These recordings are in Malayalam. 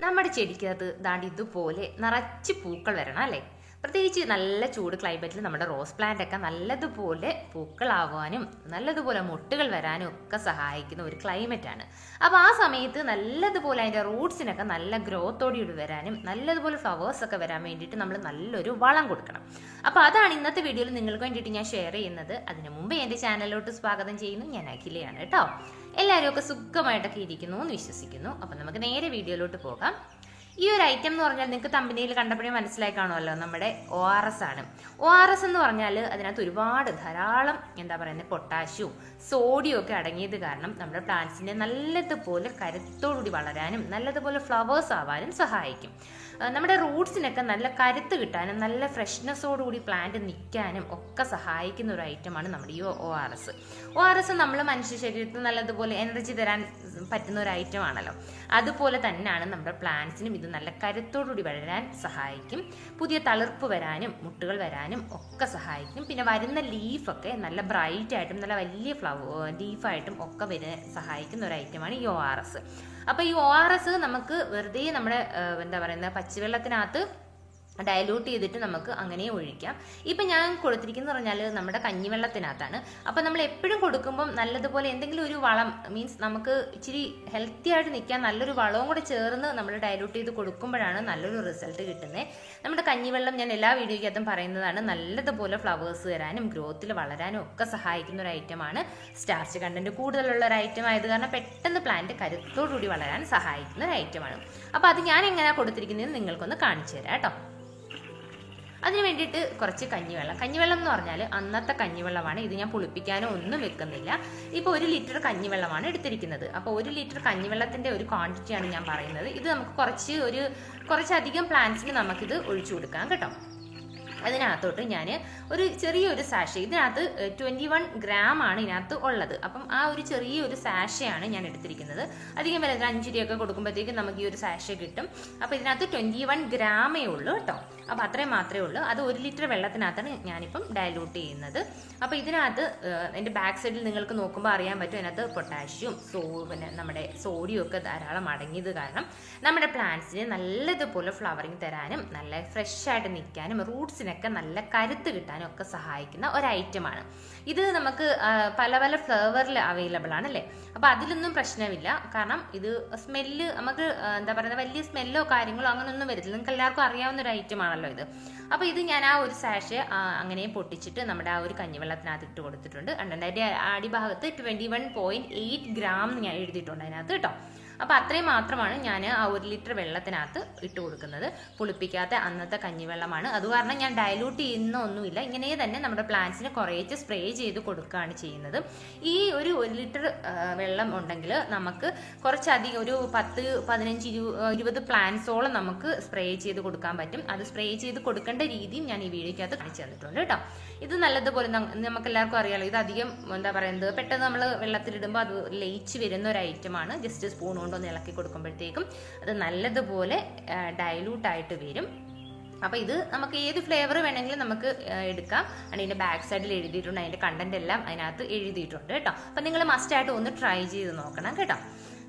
നമ്മുടെ ചെടിക്കകത്ത് ദാണ്ട് ഇതുപോലെ നിറച്ച് പൂക്കൾ വരണം അല്ലേ? പ്രത്യേകിച്ച് നല്ല ചൂട് ക്ലൈമറ്റിൽ നമ്മുടെ റോസ് പ്ലാന്റ് ഒക്കെ നല്ലതുപോലെ പൂക്കളാവാനും നല്ലതുപോലെ മുട്ടുകൾ വരാനും ഒക്കെ സഹായിക്കുന്ന ഒരു ക്ലൈമറ്റാണ് അപ്പോൾ ആ സമയത്ത് നല്ലതുപോലെ അതിന്റെ റൂട്ട്സിനൊക്കെ നല്ല ഗ്രോത്തോടുകൂടി വരാനും നല്ലതുപോലെ ഫ്ലവേഴ്സ് ഒക്കെ വരാൻ വേണ്ടിയിട്ട് നമ്മൾ നല്ലൊരു വളം കൊടുക്കണം. അപ്പോൾ അതാണ് ഇന്നത്തെ വീഡിയോയിൽ നിങ്ങൾക്ക് വേണ്ടിയിട്ട് ഞാൻ ഷെയർ ചെയ്യുന്നത്. അതിനു മുമ്പ് എന്റെ ചാനലിലോട്ട് സ്വാഗതം ചെയ്യുന്നു ഞാൻ അഖിലയാണ് കേട്ടോ. എല്ലാവരും ഒക്കെ സുഖമായിട്ടൊക്കെ ഇരിക്കുന്നു എന്ന് വിശ്വസിക്കുന്നു. അപ്പം നമുക്ക് നേരെ വീഡിയോയിലോട്ട് പോകാം. ഈ ഒരു ഐറ്റം എന്ന് പറഞ്ഞാൽ നിങ്ങൾക്ക് തമ്പനിയിൽ കണ്ടപ്പോഴേ മനസ്സിലായി കാണുമല്ലോ. നമ്മുടെ ഒ ആർ എസ് ആണ്. ഒ ആർ എസ് എന്ന് പറഞ്ഞാൽ അതിനകത്ത് ഒരുപാട് ധാരാളം എന്താ പറയുന്നത് പൊട്ടാഷ്യവും സോഡിയം ഒക്കെ അടങ്ങിയത് കാരണം നമ്മുടെ പ്ലാന്റ്സിനെ നല്ലതുപോലെ കരുത്തോടുകൂടി വളരാനും നല്ലതുപോലെ ഫ്ലവേഴ്സ് ആവാനും സഹായിക്കും. നമ്മുടെ റൂട്ട്സിനൊക്കെ നല്ല കരുത്ത് കിട്ടാനും നല്ല ഫ്രഷ്നെസ്സോടുകൂടി പ്ലാന്റ് നിൽക്കാനും ഒക്കെ സഹായിക്കുന്ന ഒരു ഐറ്റമാണ് നമ്മുടെ ഈ O R S O R S നമ്മൾ മനുഷ്യ ശരീരത്തിൽ നല്ലതുപോലെ എനർജി തരാൻ പറ്റുന്ന ഒരു ഐറ്റം ആണല്ലോ. അതുപോലെ തന്നെയാണ് നമ്മുടെ പ്ലാന്റ്സിനും ഇത് നല്ല കരുത്തോടുകൂടി വളരാൻ സഹായിക്കും. പുതിയ തളിർപ്പ് വരാനും മുട്ടുകൾ വരാനും ഒക്കെ സഹായിക്കും. പിന്നെ വരുന്ന ലീഫൊക്കെ നല്ല ബ്രൈറ്റ് ആയിട്ടും നല്ല വലിയ ഫ്ലവർ ലീഫായിട്ടും ഒക്കെ വരാൻ സഹായിക്കുന്ന ഒരു ഐറ്റമാണ് ഈ ഒ ആർ എസ് അപ്പോൾ ഈ ഒ ആർ എസ് നമുക്ക് വെറുതെ നമ്മുടെ എന്താ പറയുന്ന പച്ചവെള്ളത്തിനകത്ത് ഡയലൂട്ട് ചെയ്തിട്ട് നമുക്ക് അങ്ങനെ ഒഴിക്കാം. ഇപ്പം ഞാൻ കൊടുത്തിരിക്കുന്നത് പറഞ്ഞാൽ നമ്മുടെ കഞ്ഞിവെള്ളത്തിനകത്താണ്. അപ്പം നമ്മൾ എപ്പോഴും കൊടുക്കുമ്പം നല്ലതുപോലെ എന്തെങ്കിലും ഒരു വളം മീൻസ് നമുക്ക് ഇച്ചിരി ഹെൽത്തി ആയിട്ട് നിൽക്കാൻ നല്ലൊരു വളവും കൂടെ ചേർന്ന് നമ്മൾ ഡയലൂട്ട് ചെയ്ത് കൊടുക്കുമ്പോഴാണ് നല്ലൊരു റിസൾട്ട് കിട്ടുന്നത് നമ്മുടെ കഞ്ഞിവെള്ളം ഞാൻ എല്ലാ വീഡിയോയ്ക്കകത്തും പറയുന്നതാണ്. നല്ലതുപോലെ ഫ്ലവേഴ്സ് വരാനും ഗ്രോത്തിൽ വളരാനും ഒക്കെ സഹായിക്കുന്ന ഒരു ഐറ്റമാണ് സ്റ്റാർച്ച് കണ്ടന്റ് കൂടുതലുള്ള ഒരു ഐറ്റം ആയത് കാരണം പെട്ടെന്ന് പ്ലാന്റ് കരുത്തോടുകൂടി വളരാൻ സഹായിക്കുന്ന ഒരു ഐറ്റമാണ് അപ്പോൾ അത് ഞാൻ എങ്ങനെയാണ് കൊടുത്തിരിക്കുന്നത് നിങ്ങൾക്കൊന്ന് കാണിച്ചു തരാം കേട്ടോ. അതിന് വേണ്ടിയിട്ട് കുറച്ച് കഞ്ഞിവെള്ളം. കഞ്ഞിവെള്ളം എന്ന് പറഞ്ഞാൽ അന്നത്തെ കഞ്ഞിവെള്ളമാണ്. ഇത് ഞാൻ പുളിപ്പിക്കാനോ ഒന്നും വെക്കുന്നില്ല. ഇപ്പോൾ ഒരു ലിറ്റർ കഞ്ഞിവെള്ളമാണ് എടുത്തിരിക്കുന്നത്. അപ്പോൾ ഒരു ലിറ്റർ കഞ്ഞിവെള്ളത്തിന്റെ ഒരു ക്വാണ്ടിറ്റിയാണ് ഞാൻ പറയുന്നത്. ഇത് നമുക്ക് കുറച്ച് ഒരു കുറച്ചധികം പ്ലാന്റ്സിന് നമുക്കിത് ഒഴിച്ചു കൊടുക്കാം കേട്ടോ. അതിനകത്തോട്ട് ഞാൻ ഒരു ചെറിയൊരു സാഷ. ഇതിനകത്ത് ട്വന്റി വൺ ഗ്രാം ആണ് ഇതിനകത്ത് ഉള്ളത്. അപ്പം ആ ഒരു ചെറിയൊരു സാഷയാണ് ഞാൻ എടുത്തിരിക്കുന്നത്. അധികം വില അഞ്ച് കൊടുക്കുമ്പോഴത്തേക്കും നമുക്ക് ഈ ഒരു സാഷ കിട്ടും. അപ്പം ഇതിനകത്ത് ട്വന്റി വൺ ഗ്രാമേ ഉള്ളൂ കേട്ടോ. അപ്പോൾ അത്രയും മാത്രമേ ഉള്ളൂ. അത് ഒരു ലിറ്റർ വെള്ളത്തിനകത്താണ് ഞാനിപ്പം ഡയലൂട്ട് ചെയ്യുന്നത്. അപ്പോൾ ഇതിനകത്ത് എന്റെ ബാക്ക് സൈഡിൽ നിങ്ങൾക്ക് നോക്കുമ്പോൾ അറിയാൻ പറ്റും അതിനകത്ത് പൊട്ടാഷ്യം സോ പിന്നെ നമ്മുടെ സോഡിയം ഒക്കെ ധാരാളം അടങ്ങിയത് കാരണം നമ്മുടെ പ്ലാന്റ്സിന് നല്ലതുപോലെ ഫ്ലവറിങ് തരാനും നല്ല ഫ്രഷ് ആയിട്ട് നിൽക്കാനും റൂട്ട്സിനൊക്കെ നല്ല കരുത്ത് കിട്ടാനും ഒക്കെ സഹായിക്കുന്ന ഒരു ഐറ്റമാണ് ഇത് നമുക്ക് പല പല ഫ്ലേവറിൽ അവൈലബിൾ ആണ് അല്ലേ? അപ്പോൾ അതിലൊന്നും പ്രശ്നമില്ല. കാരണം ഇത് സ്മെല്ല് നമുക്ക് എന്താ പറയുക വലിയ സ്മെല്ലോ കാര്യങ്ങളോ അങ്ങനെയൊന്നും വരത്തില്ല. നിങ്ങൾക്ക് എല്ലാവർക്കും അറിയാവുന്ന ഒരു ഐറ്റം ആണല്ലോ ഇത്. അപ്പോൾ ഇത് ഞാൻ ആ ഒരു സാഷ് അങ്ങനെ പൊട്ടിച്ചിട്ട് നമ്മുടെ ആ ഒരു കഞ്ഞിവെള്ളത്തിനകത്ത് ഇട്ട് കൊടുത്തിട്ടുണ്ട്. അണ്ടന്റെ അതിന്റെ അടിഭാഗത്ത് twenty one point eight gram ഞാൻ എഴുതിയിട്ടുണ്ട് അതിനകത്ത് കേട്ടോ. അപ്പോൾ അത്രയും മാത്രമാണ് ഞാൻ ആ ഒരു ലിറ്റർ വെള്ളത്തിനകത്ത് ഇട്ട് കൊടുക്കുന്നത്. പുളിപ്പിക്കാത്ത അന്നത്തെ കഞ്ഞിവെള്ളമാണ്. അത് കാരണം ഞാൻ ഡയലൂട്ട് ചെയ്യുന്ന ഒന്നുമില്ല. ഇങ്ങനെ തന്നെ നമ്മുടെ പ്ലാന്റ്സിന് കുറേച്ച് സ്പ്രേ ചെയ്ത് കൊടുക്കുകയാണ് ചെയ്യുന്നത്. ഈ ഒരു ഒരു ലിറ്റർ വെള്ളം ഉണ്ടെങ്കിൽ നമുക്ക് കുറച്ചധികം ഒരു പത്ത് പതിനഞ്ച് ഇരു- ഇരുപത് പ്ലാന്റ്സോളം നമുക്ക് സ്പ്രേ ചെയ്ത് കൊടുക്കാൻ പറ്റും. അത് സ്പ്രേ ചെയ്ത് കൊടുക്കേണ്ട രീതിയും ഞാൻ ഈ വീഡിയോയ്ക്കകത്ത് കാണിച്ചു തന്നിട്ടുണ്ട് കേട്ടോ. ഇത് നല്ലതുപോലെ നമുക്ക് എല്ലാവർക്കും അറിയാലോ ഇത് അധികം എന്താ പറയുന്നത് പെട്ടെന്ന് നമ്മൾ വെള്ളത്തിലിടുമ്പോൾ അത് ലയിച്ച് വരുന്ന ഒരു ഐറ്റമാണ് ജസ്റ്റ് സ്പൂൺ കൊണ്ടൊന്ന് ഇളക്കി കൊടുക്കുമ്പോഴത്തേക്കും അത് നല്ലതുപോലെ ഡൈലൂട്ട് ആയിട്ട് വരും. അപ്പോൾ ഇത് നമുക്ക് ഏത് ഫ്ലേവർ വേണമെങ്കിലും നമുക്ക് എടുക്കാം. എടുക്കാം അതിന്റെ ബാക്ക് സൈഡിൽ എഴുതിയിട്ടുണ്ട് അതിന്റെ കണ്ടന്റ് എല്ലാം അതിനകത്ത് എഴുതിയിട്ടുണ്ട് കേട്ടോ. അപ്പോൾ നിങ്ങൾ മസ്റ്റായിട്ട് ഒന്ന് ട്രൈ ചെയ്ത് നോക്കണം കേട്ടോ.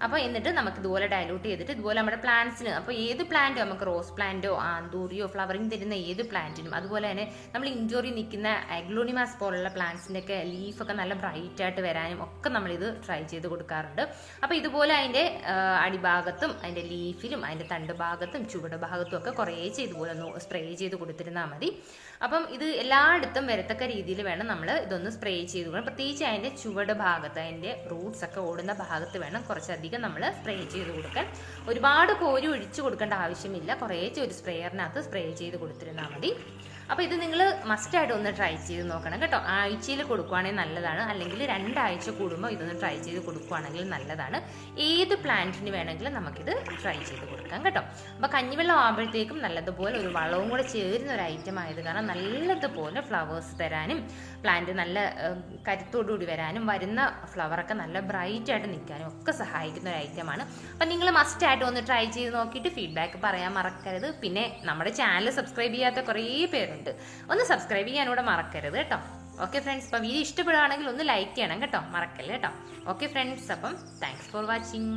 അപ്പോൾ എന്നിട്ട് നമുക്ക് ഇതുപോലെ ഡയലൂട്ട് ചെയ്തിട്ട് ഇതുപോലെ നമ്മുടെ പ്ലാന്റ്സിന് അപ്പോൾ ഏത് പ്ലാന്റോ നമുക്ക് റോസ് പ്ലാന്റോ ആന്തൂറിയോ ഫ്ലവറിങ് തരുന്ന ഏത് പ്ലാന്റിനും അതുപോലെ തന്നെ നമ്മൾ ഇഞ്ചോറി നിൽക്കുന്ന അഗ്ലോണിമാസ് പോലുള്ള പ്ലാന്റ്സിന്റെ ഒക്കെ ലീഫൊക്കെ നല്ല ബ്രൈറ്റ് ആയിട്ട് വരാനും ഒക്കെ നമ്മൾ ഇത് ട്രൈ ചെയ്ത് കൊടുക്കാറുണ്ട്. അപ്പോൾ ഇതുപോലെ അതിന്റെ അടിഭാഗത്തും അതിന്റെ ലീഫിലും അതിന്റെ തണ്ട് ഭാഗത്തും ചുവട് ഭാഗത്തും ഒക്കെ കുറേ ഇതുപോലെ ഒന്ന് സ്പ്രേ ചെയ്ത് കൊടുത്തിരുന്നാൽ മതി. അപ്പം ഇത് എല്ലായിടത്തും വരത്തക്ക രീതിയിൽ വേണം നമ്മൾ ഇതൊന്ന് സ്പ്രേ ചെയ്ത് കൊടുക്കണം. പ്രത്യേകിച്ച് അതിന്റെ ചുവട് ഭാഗത്ത് അതിന്റെ റൂട്ട്സ് ഒക്കെ ഓടുന്ന ഭാഗത്ത് വേണം കുറച്ചധികം നമ്മൾ സ്പ്രേ ചെയ്ത് കൊടുക്കാൻ. ഒരുപാട് കോരി ഒഴിച്ചു കൊടുക്കേണ്ട ആവശ്യമില്ല. കുറേ ഒരു സ്പ്രേയറിനകത്ത് സ്പ്രേ ചെയ്ത് കൊടുത്തിരുന്നാൽ മതി. അപ്പോൾ ഇത് നിങ്ങൾ മസ്റ്റായിട്ട് ഒന്ന് ട്രൈ ചെയ്ത് നോക്കണം കേട്ടോ. ആഴ്ചയിൽ കൊടുക്കുവാണെങ്കിൽ നല്ലതാണ്. അല്ലെങ്കിൽ രണ്ടാഴ്ച കൂടുമ്പോൾ ഇതൊന്ന് ട്രൈ ചെയ്ത് കൊടുക്കുവാണെങ്കിൽ നല്ലതാണ്. ഏത് പ്ലാന്റിന് വേണമെങ്കിലും നമുക്കിത് ട്രൈ ചെയ്ത് കൊടുക്കാം കേട്ടോ. അപ്പോൾ കഞ്ഞിവെള്ളം ആകുമ്പോഴത്തേക്കും നല്ലതുപോലെ ഒരു വളവും കൂടെ ചേരുന്ന ഒരു ഐറ്റം ആയത് കാരണം നല്ലതുപോലെ ഫ്ലവേഴ്സ് തരാനും പ്ലാന്റ് നല്ല കരുത്തോടുകൂടി വരാനും വരുന്ന ഫ്ലവറൊക്കെ നല്ല ബ്രൈറ്റ് ആയിട്ട് നിൽക്കാനും ഒക്കെ സഹായിക്കുന്ന ഒരു ഐറ്റമാണ് അപ്പം നിങ്ങൾ മസ്റ്റ് ആയിട്ട് ഒന്ന് ട്രൈ ചെയ്ത് നോക്കിയിട്ട് ഫീഡ്ബാക്ക് പറയാൻ മറക്കരുത്. പിന്നെ നമ്മുടെ ചാനൽ സബ്സ്ക്രൈബ് ചെയ്യാത്ത കുറേ പേരുണ്ട്. ഒന്ന് സബ്സ്ക്രൈബ് ചെയ്യാനൂടെ മറക്കരുത് കേട്ടോ. ഓക്കെ ഫ്രണ്ട്സ് അപ്പോൾ വീഡിയോ ഇഷ്ടപ്പെടുകയാണെങ്കിൽ ഒന്ന് ലൈക്ക് ചെയ്യണം കേട്ടോ. മറക്കല്ലേ കേട്ടോ. ഓക്കെ ഫ്രണ്ട്സ് അപ്പം താങ്ക്സ് ഫോർ വാച്ചിങ്